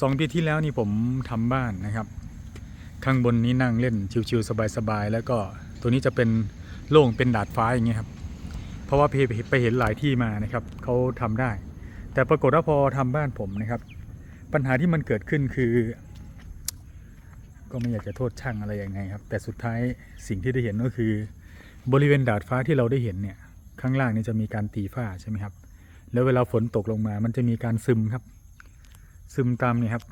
สองปีที่แล้วนี่ผมทำบ้านนะครับ ข้างบนนี้นั่งเล่นชิวๆสบายๆแล้วก็ตัวนี้จะเป็นโล่งเป็นดาดฟ้าอย่างเงี้ยครับ เพราะว่าไปไปเห็นหลายที่มานะครับเขาทำได้ แต่ปรากฏว่าพอทำบ้านผมนะครับ ปัญหาที่มันเกิดขึ้นคือ ก็ไม่อยากจะโทษช่างอะไรยังไงครับ แต่สุดท้ายสิ่งที่ได้เห็นก็คือ บริเวณดาดฟ้าที่เราได้เห็นเนี่ยข้างล่างนี่จะมีการตีฝ้าใช่ไหมครับ แล้วเวลาฝนตกลงมา มันจะมีการซึมครับ ซึมตามเนี่ยครับ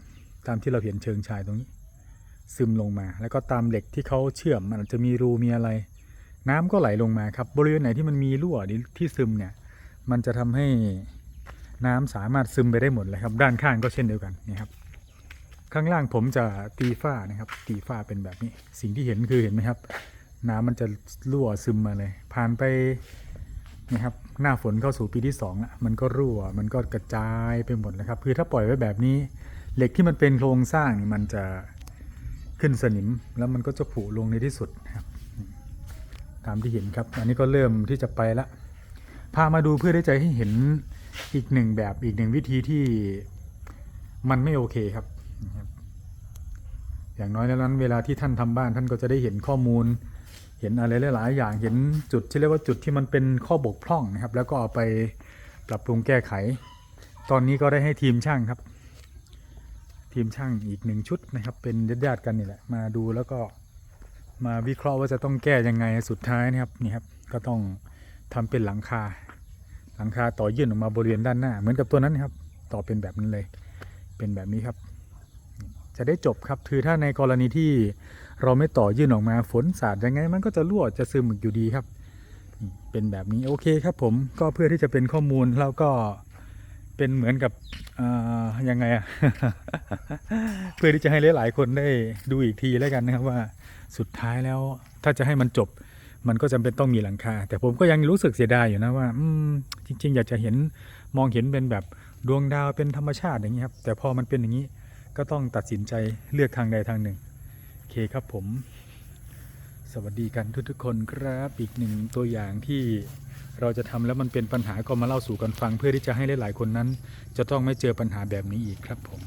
ตามที่เราเห็นเชิงชายตรงนี้ ซึมลงมา แล้วก็ตามเหล็กที่เขาเชื่อมมันอาจจะมีรูมีอะไร น้ำก็ไหลลงมาครับ บริเวณไหนที่มันมีรั่วที่ซึมเนี่ย มันจะทำให้น้ำสามารถซึมไปได้หมดเลยครับ ด้านข้างก็เช่นเดียวกันนี่ครับ ข้างล่างผมจะตีฝ้านะครับ ตีฝ้าเป็นแบบนี้ สิ่งที่เห็นคือเห็นไหมครับ น้ำมันจะรั่วซึมมาเลย ผ่านไป นี่ครับ หน้าฝนเข้าสู่ปีที่สองละมันก็รั่ว มันก็กระจายไปหมดเลยครับ คือถ้าปล่อยไว้แบบนี้ เหล็กที่มันเป็นโครงสร้างนี่มันจะขึ้นสนิม แล้วมันก็จะผุลงในที่สุดครับตามที่เห็นครับ อันนี้ก็เริ่มที่จะไปละพามาดูเพื่อได้ใจให้เห็นอีกหนึ่งแบบอีกหนึ่งวิธีที่มันไม่โอเคครับนะครับอย่างน้อยแล้วนั้นเวลาที่ท่านทำบ้านท่านก็จะได้เห็นข้อมูล เห็นอะไรหลาย ๆ อย่างเห็นจุดที่เรียกว่าจุดที่มันเป็นข้อบกพร่องนะครับ แล้วก็เอาไปปรับปรุงแก้ไข ตอนนี้ก็ได้ให้ทีมช่างครับ ทีมช่างอีกหนึ่งชุดนะครับ เป็นญาติๆกันนี่แหละมาดูแล้วก็มาวิเคราะห์ว่าจะต้องแก้ยังไงสุดท้ายนะครับนี่ครับก็ต้องทำเป็นหลังคา หลังคาต่อยื่นออกมาบริเวณด้านหน้า เหมือนกับตัวนั้นนครับ ต่อเป็นแบบนั้นเลย เป็นแบบนี้ครับ จะได้จบครับคือถ้าในกรณีที่เราไม่ต่อยื่นออกมาฝนสาดยังไง มันก็จะรั่วจะซึมอยู่ดีครับ เป็นแบบนี้โอเคครับผมก็เพื่อที่จะเป็นข้อมูลแล้วก็เป็นเหมือนกับอ่ายังไงอะเพื่อที่จะให้หลาย ๆ คนได้ดูอีกทีแล้วกันนะครับว่าสุดท้ายแล้วถ้าจะให้มันจบ มันก็จำเป็นต้องมีหลังคา แต่ผมก็ยังรู้สึกเสียดายอยู่นะว่า อืมจริง ๆ อยากจะเห็นมองเห็นเป็นแบบดวงดาวเป็นธรรมชาติอย่างนี้ครับแต่พอมันเป็นอย่างนี้ ก็ต้องตัดสินใจเลือกทางใดทางหนึ่งโอเคครับผม สวัสดีกันทุกๆคนครับอีกหนึ่งตัวอย่างที่เราจะทำแล้วมันเป็นปัญหาก็มาเล่าสู่กันฟัง เพื่อที่จะให้หลายๆคนนั้น จะต้องไม่เจอปัญหาแบบนี้อีกครับผม